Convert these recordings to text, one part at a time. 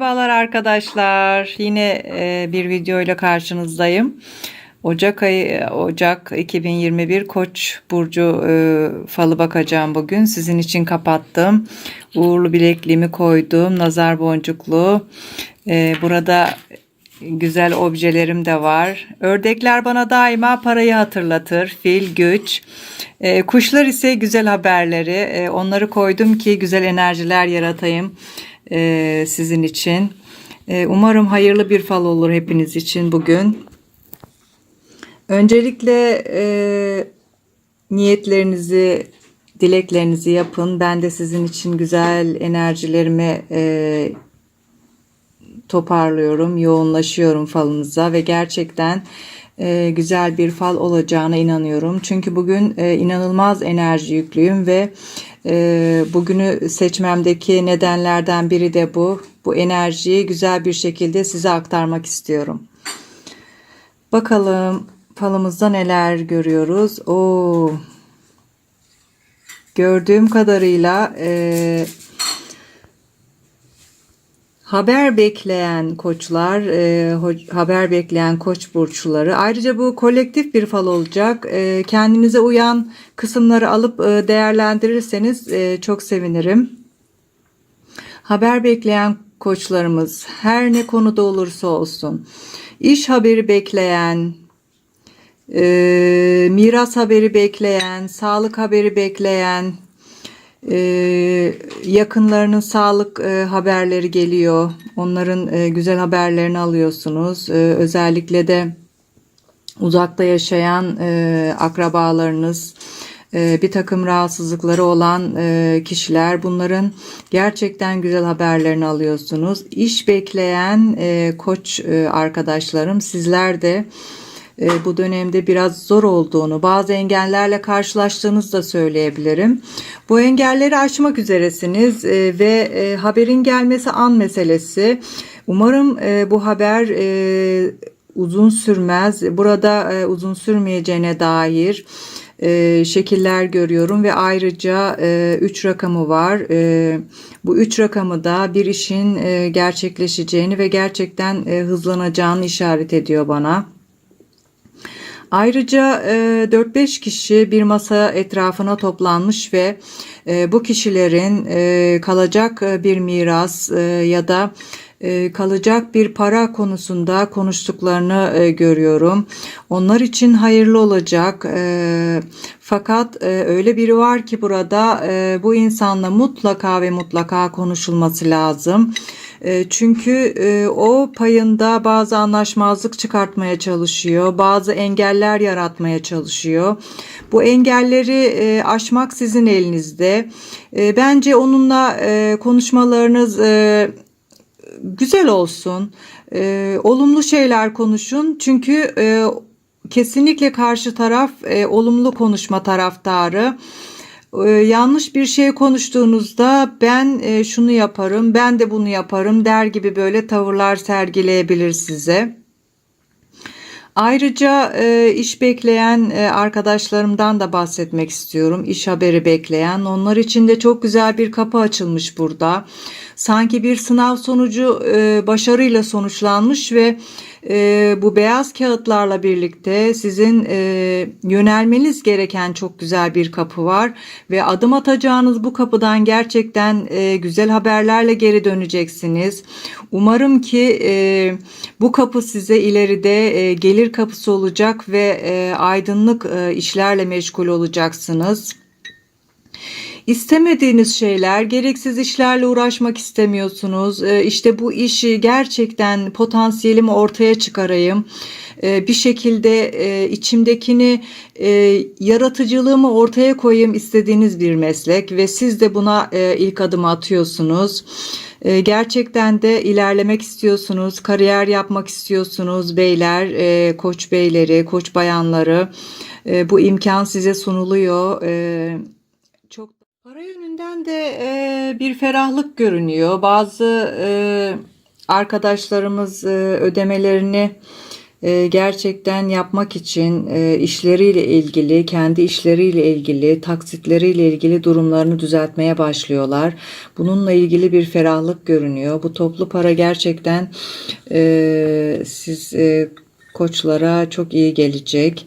Merhabalar arkadaşlar. Yine e, bir video ile karşınızdayım. Ocak ayı Ocak 2021 Koç burcu e, falı bakacağım bugün. Sizin için kapattım. Uğurlu bilekliğimi koydum. Nazar boncuklu. E, burada güzel objelerim de var. Ördekler bana daima parayı hatırlatır. Fil, güç. E, kuşlar ise güzel haberleri. E, onları koydum ki güzel enerjiler yaratayım e, sizin için. E, umarım hayırlı bir fal olur hepiniz için bugün. Öncelikle e, niyetlerinizi, dileklerinizi yapın. Ben de sizin için güzel enerjilerimi e, toparlıyorum, yoğunlaşıyorum falınıza ve gerçekten e, güzel bir fal olacağına inanıyorum. Çünkü bugün e, inanılmaz enerji yüklüyüm ve e, bugünü seçmemdeki nedenlerden biri de bu. Bu enerjiyi güzel bir şekilde size aktarmak istiyorum. Bakalım falımızda neler görüyoruz. Oo. Gördüğüm kadarıyla e, Haber bekleyen koçlar, e, haber bekleyen koç burçları. Ayrıca bu kolektif bir fal olacak. E, kendinize uyan kısımları alıp e, değerlendirirseniz e, çok sevinirim. Haber bekleyen koçlarımız her ne konuda olursa olsun. iş haberi bekleyen, e, miras haberi bekleyen, sağlık haberi bekleyen, ee, yakınlarının sağlık e, haberleri geliyor. Onların e, güzel haberlerini alıyorsunuz. Ee, özellikle de uzakta yaşayan e, akrabalarınız, e, bir takım rahatsızlıkları olan e, kişiler bunların gerçekten güzel haberlerini alıyorsunuz. İş bekleyen e, koç e, arkadaşlarım sizler de e, bu dönemde biraz zor olduğunu, bazı engellerle karşılaştığınızı da söyleyebilirim. Bu engelleri aşmak üzeresiniz e, ve e, haberin gelmesi an meselesi. Umarım e, bu haber e, uzun sürmez. Burada e, uzun sürmeyeceğine dair e, şekiller görüyorum ve ayrıca 3 rakamı var. E, bu 3 rakamı da bir işin e, gerçekleşeceğini ve gerçekten e, hızlanacağını işaret ediyor bana. Ayrıca e, 4-5 kişi bir masa etrafına toplanmış ve e, bu kişilerin e, kalacak bir miras e, ya da e, kalacak bir para konusunda konuştuklarını e, görüyorum. Onlar için hayırlı olacak. E, fakat e, öyle biri var ki burada e, bu insanla mutlaka ve mutlaka konuşulması lazım. E, Çünkü e, o payında bazı anlaşmazlık çıkartmaya çalışıyor, bazı engeller yaratmaya çalışıyor. Bu engelleri e, aşmak sizin elinizde. E, Bence onunla konuşmalarınız güzel olsun. Olumlu şeyler konuşun. Çünkü kesinlikle karşı taraf olumlu konuşma taraftarı. E, yanlış bir şey konuştuğunuzda ben e, şunu yaparım, ben de bunu yaparım der gibi böyle tavırlar sergileyebilir size. Ayrıca e, iş bekleyen e, arkadaşlarımdan da bahsetmek istiyorum. İş haberi bekleyen. Onlar için de çok güzel bir kapı açılmış burada. Sanki bir sınav sonucu başarıyla sonuçlanmış ve e, bu beyaz kağıtlarla birlikte sizin e, yönelmeniz gereken çok güzel bir kapı var ve adım atacağınız bu kapıdan gerçekten e, güzel haberlerle geri döneceksiniz. Umarım ki e, bu kapı size ileride e, gelir kapısı olacak ve e, aydınlık e, işlerle meşgul olacaksınız. İstemediğiniz şeyler, gereksiz işlerle uğraşmak istemiyorsunuz. Ee, İşte bu işi gerçekten potansiyelimi ortaya çıkarayım. Ee, Bir şekilde e, içimdekini, e, yaratıcılığımı ortaya koyayım istediğiniz bir meslek ve siz de buna e, ilk adımı atıyorsunuz. Ee, Gerçekten de ilerlemek istiyorsunuz, kariyer yapmak istiyorsunuz beyler, koç beyleri, koç bayanları. Bu imkan size sunuluyor. Yönünden de e, bir ferahlık görünüyor. Bazı e, arkadaşlarımız e, ödemelerini e, gerçekten yapmak için e, işleriyle ilgili, kendi işleriyle ilgili, taksitleriyle ilgili durumlarını düzeltmeye başlıyorlar. Bununla ilgili bir ferahlık görünüyor. Bu toplu para gerçekten e, siz e, koçlara çok iyi gelecek.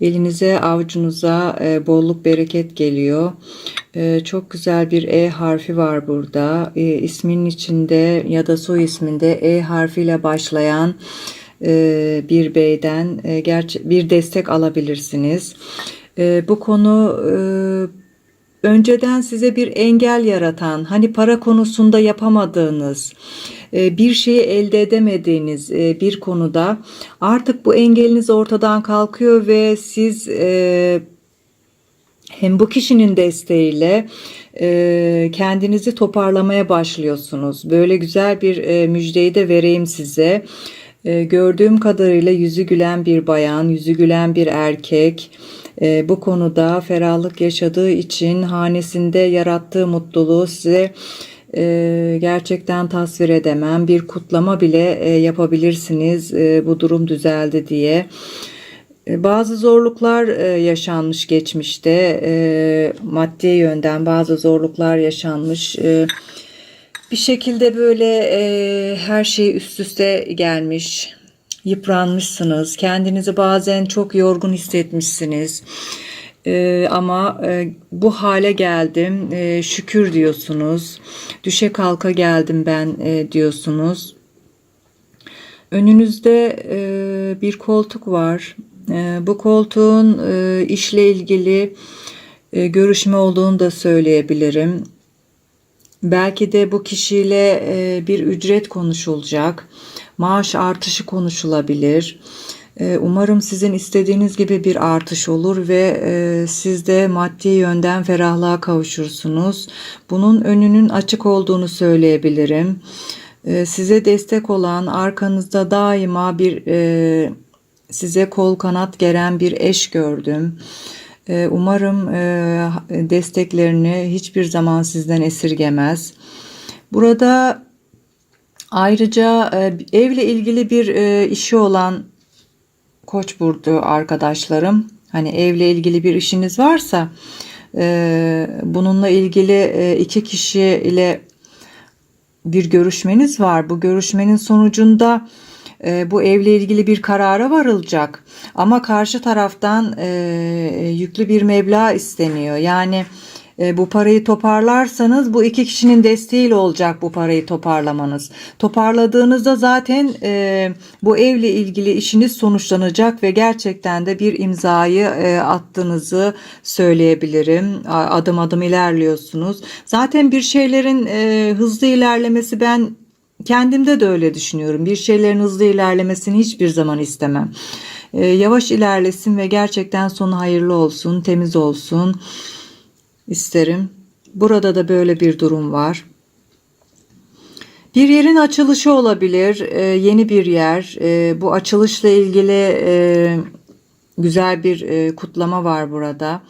Elinize avucunuza e, bolluk bereket geliyor. E, çok güzel bir E harfi var burada. E, isminin içinde ya da soy isminde E harfiyle başlayan e, bir beyden e, gerçi bir destek alabilirsiniz. E, bu konu e, önceden size bir engel yaratan, hani para konusunda yapamadığınız, e, bir şeyi elde edemediğiniz e, bir konuda artık bu engeliniz ortadan kalkıyor ve siz e, hem bu kişinin desteğiyle e, kendinizi toparlamaya başlıyorsunuz. Böyle güzel bir e, müjdeyi de vereyim size. E, gördüğüm kadarıyla yüzü gülen bir bayan, yüzü gülen bir erkek e, bu konuda ferahlık yaşadığı için hanesinde yarattığı mutluluğu size e, gerçekten tasvir edemem. Bir kutlama bile e, yapabilirsiniz e, bu durum düzeldi diye. E, Bazı zorluklar e, yaşanmış geçmişte, e, maddi yönden bazı zorluklar yaşanmış. E, Bir şekilde böyle e, her şey üst üste gelmiş, yıpranmışsınız. Kendinizi bazen çok yorgun hissetmişsiniz. E, ama e, bu hale geldim, e, şükür diyorsunuz. Düşe kalka geldim ben e, diyorsunuz. Önünüzde e, bir koltuk var. E, bu koltuğun e, işle ilgili e, görüşme olduğunu da söyleyebilirim. Belki de bu kişiyle e, bir ücret konuşulacak. Maaş artışı konuşulabilir. Umarım sizin istediğiniz gibi bir artış olur ve siz de maddi yönden ferahlığa kavuşursunuz. Bunun önünün açık olduğunu söyleyebilirim. Size destek olan arkanızda daima bir size kol kanat geren bir eş gördüm. E, Umarım e, desteklerini hiçbir zaman sizden esirgemez. Burada ayrıca e, evle ilgili bir e, işi olan Koç burcu arkadaşlarım, hani evle ilgili bir işiniz varsa bununla ilgili iki kişi ile bir görüşmeniz var. Bu görüşmenin sonucunda e, bu evle ilgili bir karara varılacak. Ama karşı taraftan e, yüklü bir meblağ isteniyor. Yani e, bu parayı toparlarsanız bu iki kişinin desteğiyle olacak bu parayı toparlamanız. Toparladığınızda zaten e, bu evle ilgili işiniz sonuçlanacak ve gerçekten de bir imzayı e, attığınızı söyleyebilirim. Adım adım ilerliyorsunuz. Zaten bir şeylerin e, hızlı ilerlemesi ben kendimde de öyle düşünüyorum. Bir şeylerin hızlı ilerlemesini hiçbir zaman istemem. E, yavaş ilerlesin ve gerçekten sonu hayırlı olsun, temiz olsun isterim. Burada da böyle bir durum var. Bir yerin açılışı olabilir, e, yeni bir yer. E, bu açılışla ilgili e, güzel bir e, kutlama var burada.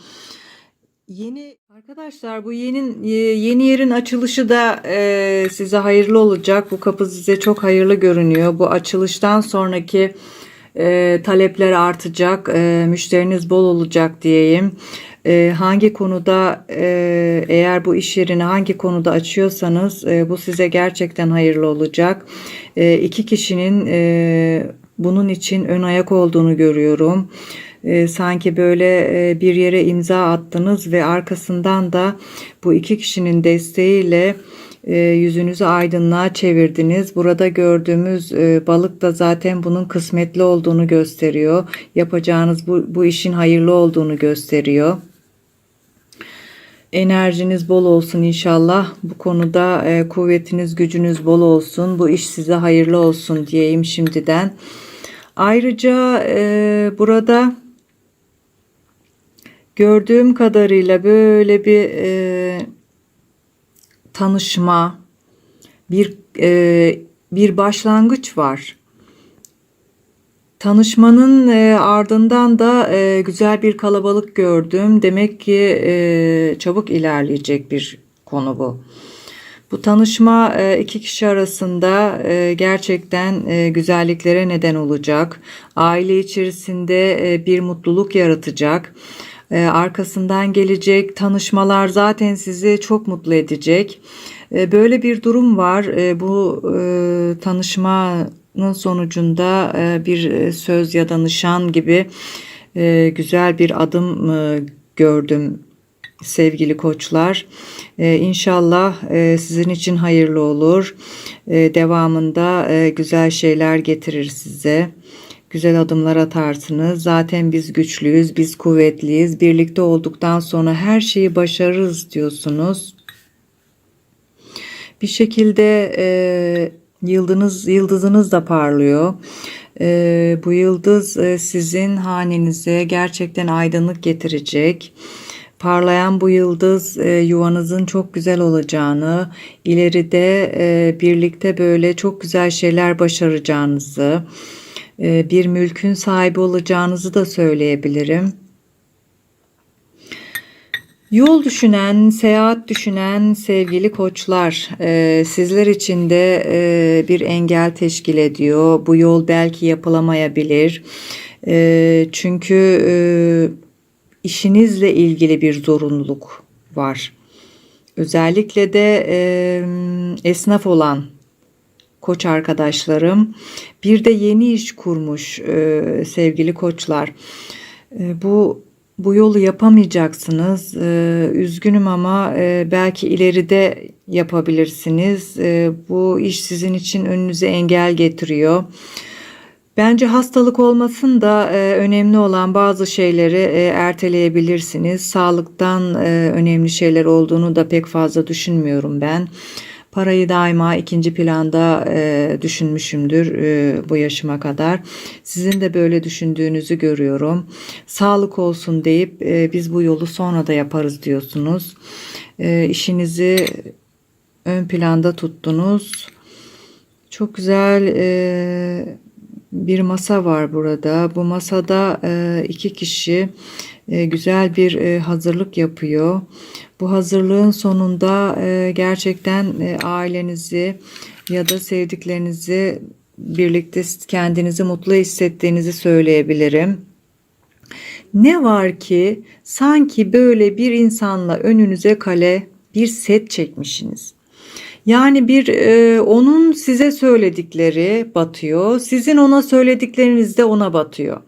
Yeni arkadaşlar bu yeni yeni yerin açılışı da e, size hayırlı olacak. Bu kapı size çok hayırlı görünüyor. Bu açılıştan sonraki e, talepler artacak, e, müşteriniz bol olacak diyeyim. E, hangi konuda e, eğer bu iş yerini hangi konuda açıyorsanız e, bu size gerçekten hayırlı olacak. E, iki kişinin e, bunun için ön ayak olduğunu görüyorum. E, sanki böyle e, bir yere imza attınız ve arkasından da bu iki kişinin desteğiyle e, yüzünüzü aydınlığa çevirdiniz. Burada gördüğümüz e, balık da zaten bunun kısmetli olduğunu gösteriyor. Yapacağınız bu, bu işin hayırlı olduğunu gösteriyor. Enerjiniz bol olsun inşallah. Bu konuda e, kuvvetiniz, gücünüz bol olsun. Bu iş size hayırlı olsun diyeyim şimdiden. Ayrıca e, burada gördüğüm kadarıyla böyle bir e, tanışma, bir e, bir başlangıç var. Tanışmanın e, ardından da e, güzel bir kalabalık gördüm. Demek ki e, çabuk ilerleyecek bir konu bu. Bu tanışma e, iki kişi arasında e, gerçekten e, güzelliklere neden olacak. Aile içerisinde bir mutluluk yaratacak. E, arkasından gelecek tanışmalar zaten sizi çok mutlu edecek. E, böyle bir durum var. E, bu e, tanışmanın sonucunda e, bir e, söz ya da nişan gibi güzel bir adım gördüm sevgili koçlar. Ee, inşallah e, sizin için hayırlı olur. Ee, devamında güzel şeyler getirir size. Güzel adımlar atarsınız. Zaten biz güçlüyüz, biz kuvvetliyiz. Birlikte olduktan sonra her şeyi başarırız diyorsunuz. Bir şekilde e, yıldızınız, yıldızınız da parlıyor. E, bu yıldız e, sizin hanenize gerçekten aydınlık getirecek. Parlayan bu yıldız e, yuvanızın çok güzel olacağını, ileride e, birlikte böyle çok güzel şeyler başaracağınızı, bir mülkün sahibi olacağınızı da söyleyebilirim. Yol düşünen, seyahat düşünen sevgili koçlar, e, sizler için de e, bir engel teşkil ediyor. Bu yol belki yapılamayabilir. E, çünkü işinizle ilgili bir zorunluluk var. Özellikle de e, esnaf olan koç arkadaşlarım, bir de yeni iş kurmuş e, sevgili koçlar. E, bu bu yolu yapamayacaksınız. Ee, üzgünüm ama e, belki ileride yapabilirsiniz. Ee, bu iş sizin için önünüze engel getiriyor. Bence hastalık olmasın da e, önemli olan bazı şeyleri e, erteleyebilirsiniz. Sağlıktan e, önemli şeyler olduğunu da pek fazla düşünmüyorum ben. Parayı daima ikinci planda e, düşünmüşümdür e, bu yaşıma kadar. Sizin de böyle düşündüğünüzü görüyorum. Sağlık olsun deyip e, biz bu yolu sonra da yaparız diyorsunuz. E, işinizi ön planda tuttunuz. Çok güzel e, bir masa var burada. Bu masada e, iki kişi e, güzel bir e, hazırlık yapıyor. Bu hazırlığın sonunda e, gerçekten e, ailenizi ya da sevdiklerinizi birlikte kendinizi mutlu hissettiğinizi söyleyebilirim. Ne var ki sanki böyle bir insanla önünüze kale bir set çekmişsiniz. Yani bir e, onun size söyledikleri batıyor, sizin ona söyledikleriniz de ona batıyor.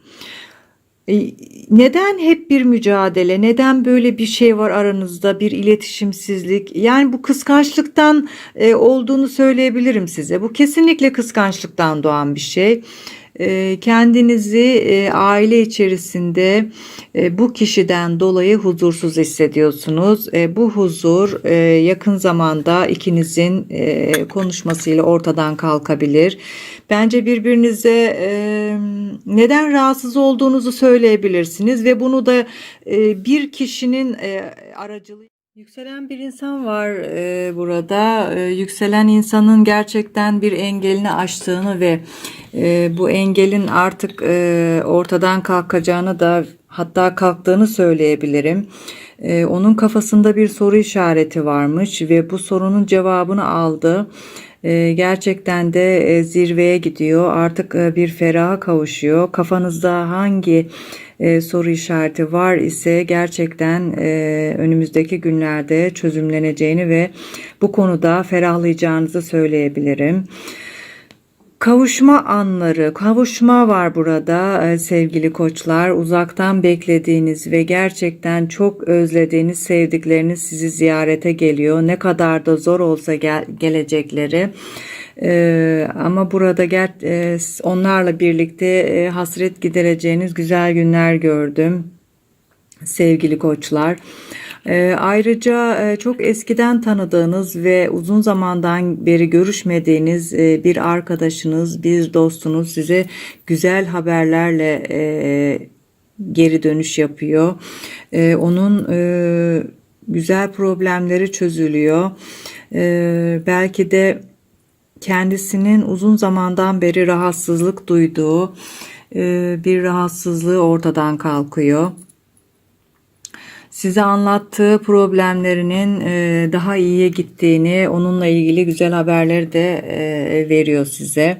E, neden hep bir mücadele? Neden böyle bir şey var aranızda? Bir iletişimsizlik. Yani bu kıskançlıktan e, olduğunu söyleyebilirim size. Bu kesinlikle kıskançlıktan doğan bir şey. E, kendinizi e, aile içerisinde e, bu kişiden dolayı huzursuz hissediyorsunuz. Bu huzur yakın zamanda ikinizin konuşmasıyla ortadan kalkabilir. Bence birbirinize neden rahatsız olduğunuzu söyleyebilirsiniz ve bunu da bir kişinin aracılığı Yükselen bir insan var e, burada. E, yükselen insanın gerçekten bir engelini aştığını ve e, bu engelin artık e, ortadan kalkacağını da hatta kalktığını söyleyebilirim. E, onun kafasında bir soru işareti varmış ve bu sorunun cevabını aldı. E, gerçekten de e, zirveye gidiyor. Artık e, bir feraha kavuşuyor. Kafanızda hangi e, soru işareti var ise gerçekten e, önümüzdeki günlerde çözümleneceğini ve bu konuda ferahlayacağınızı söyleyebilirim. Kavuşma anları, kavuşma var burada e, sevgili koçlar. Uzaktan beklediğiniz ve gerçekten çok özlediğiniz sevdikleriniz sizi ziyarete geliyor. Ne kadar da zor olsa gel gelecekleri. Ee, ama burada ger e, onlarla birlikte e, hasret gidereceğiniz güzel günler gördüm sevgili koçlar. E, ayrıca e, çok eskiden tanıdığınız ve uzun zamandan beri görüşmediğiniz e, bir arkadaşınız, bir dostunuz size güzel haberlerle e, geri dönüş yapıyor. E, onun e, güzel problemleri çözülüyor. E, belki de kendisinin uzun zamandan beri rahatsızlık duyduğu e, bir rahatsızlığı ortadan kalkıyor. Size anlattığı problemlerinin e, daha iyiye gittiğini, onunla ilgili güzel haberleri de e, veriyor size.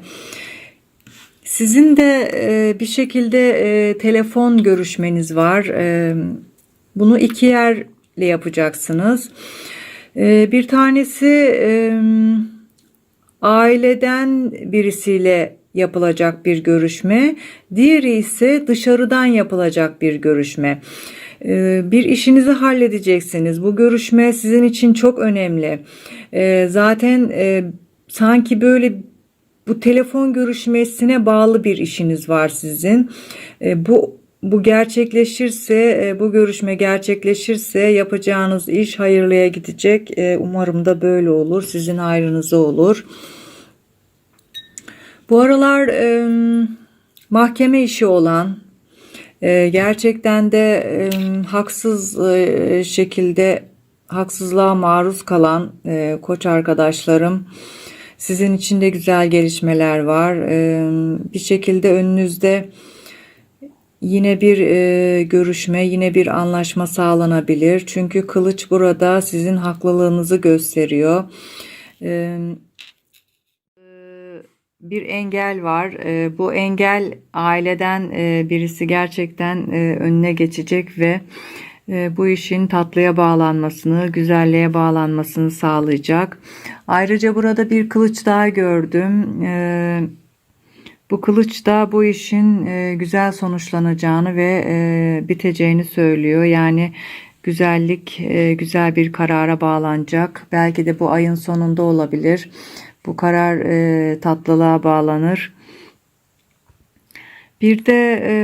Sizin de e, bir şekilde telefon görüşmeniz var. Bunu iki yerle yapacaksınız. Bir tanesi aileden birisiyle yapılacak bir görüşme. Diğeri ise dışarıdan yapılacak bir görüşme. E, bir işinizi halledeceksiniz. Bu görüşme sizin için çok önemli. E, zaten e, sanki böyle bu telefon görüşmesine bağlı bir işiniz var sizin. E, bu bu gerçekleşirse, e, bu görüşme gerçekleşirse yapacağınız iş hayırlıya gidecek. Umarım da böyle olur. Sizin hayrınıza olur. Bu aralar mahkeme işi olan, e, gerçekten de haksız e, şekilde haksızlığa maruz kalan e, koç arkadaşlarım, sizin için de güzel gelişmeler var. Bir şekilde önünüzde yine bir e, görüşme, yine bir anlaşma sağlanabilir. Çünkü kılıç burada sizin haklılığınızı gösteriyor. E, bir engel var. E, bu engel aileden e, birisi gerçekten e, önüne geçecek ve e, bu işin tatlıya bağlanmasını, güzelliğe bağlanmasını sağlayacak. Ayrıca burada bir kılıç daha gördüm. E, bu kılıç da bu işin güzel sonuçlanacağını ve biteceğini söylüyor. Yani güzellik güzel bir karara bağlanacak. Belki de bu ayın sonunda olabilir. Bu karar e, tatlılığa bağlanır. Bir de e,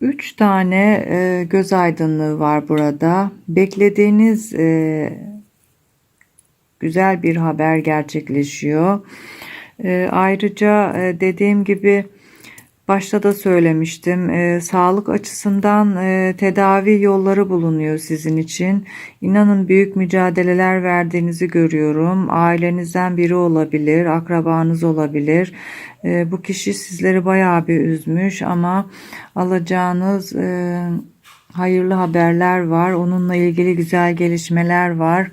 üç tane e, göz aydınlığı var burada. Beklediğiniz e, güzel bir haber gerçekleşiyor. E, ayrıca e, dediğim gibi başta da söylemiştim. E, sağlık açısından e, tedavi yolları bulunuyor sizin için. İnanın büyük mücadeleler verdiğinizi görüyorum. Ailenizden biri olabilir, akrabanız olabilir. E, bu kişi sizleri bayağı bir üzmüş ama alacağınız e, hayırlı haberler var. Onunla ilgili güzel gelişmeler var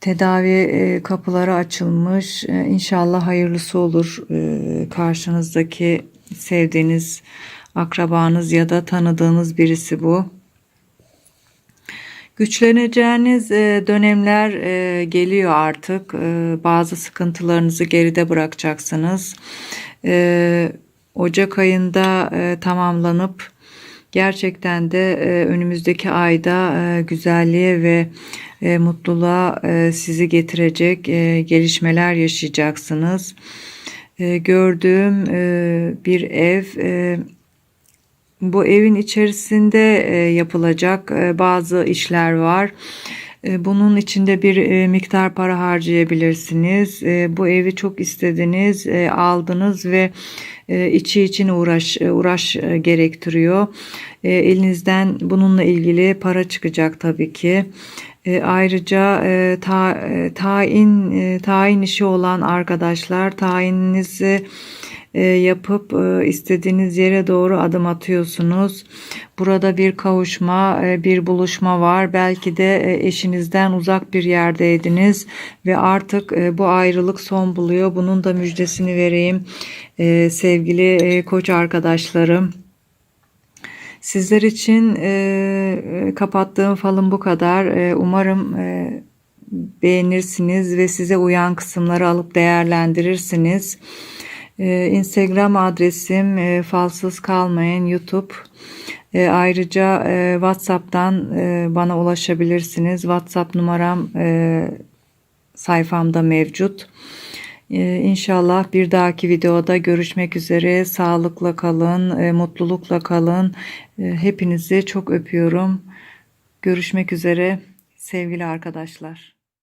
tedavi e, kapıları açılmış. E, İnşallah hayırlısı olur. E, karşınızdaki sevdiğiniz akrabanız ya da tanıdığınız birisi bu. Güçleneceğiniz dönemler geliyor artık. Bazı sıkıntılarınızı geride bırakacaksınız. Ocak ayında tamamlanıp gerçekten de önümüzdeki ayda güzelliğe ve e, mutluluğa e, sizi getirecek e, gelişmeler yaşayacaksınız. E, gördüğüm e, bir ev e, bu evin içerisinde e, yapılacak e, bazı işler var. Bunun içinde bir miktar para harcayabilirsiniz. Bu evi çok istediniz, aldınız ve içi için uğraş uğraş gerektiriyor. Elinizden bununla ilgili para çıkacak tabii ki. E, ayrıca e, ta, e, tayin e, tayin işi olan arkadaşlar tayininizi e, yapıp e, istediğiniz yere doğru adım atıyorsunuz. Burada bir kavuşma, e, bir buluşma var. Belki de e, eşinizden uzak bir yerdeydiniz ve artık e, bu ayrılık son buluyor. Bunun da müjdesini vereyim e, sevgili e, koç arkadaşlarım. Sizler için e, kapattığım falım bu kadar. E, umarım e, beğenirsiniz ve size uyan kısımları alıp değerlendirirsiniz. E, Instagram adresim e, falsız kalmayın YouTube. E, ayrıca e, WhatsApp'tan e, bana ulaşabilirsiniz. WhatsApp numaram e, sayfamda mevcut. Ee, inşallah bir dahaki videoda görüşmek üzere. Sağlıkla kalın, e, mutlulukla kalın. Ee, hepinizi çok öpüyorum. Görüşmek üzere sevgili arkadaşlar.